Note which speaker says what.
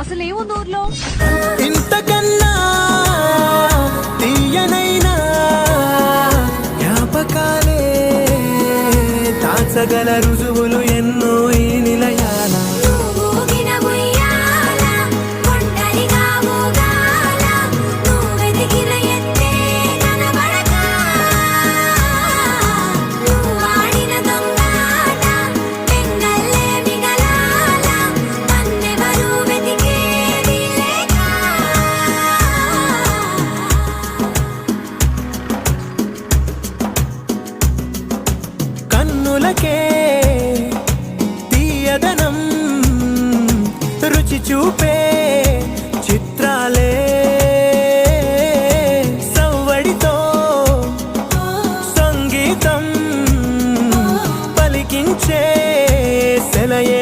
Speaker 1: అసలు ఏముంది ఊర్లో
Speaker 2: ఇంతకన్నా తీయనైనా జ్ఞాపకాలే దాచగల రుజువులు ఎన్నో
Speaker 3: కన్నులకే తీయదనం రుచి చూపే చిత్రాలే.
Speaker 2: సవ్వడితో సంగీతం పలికించే సెలయే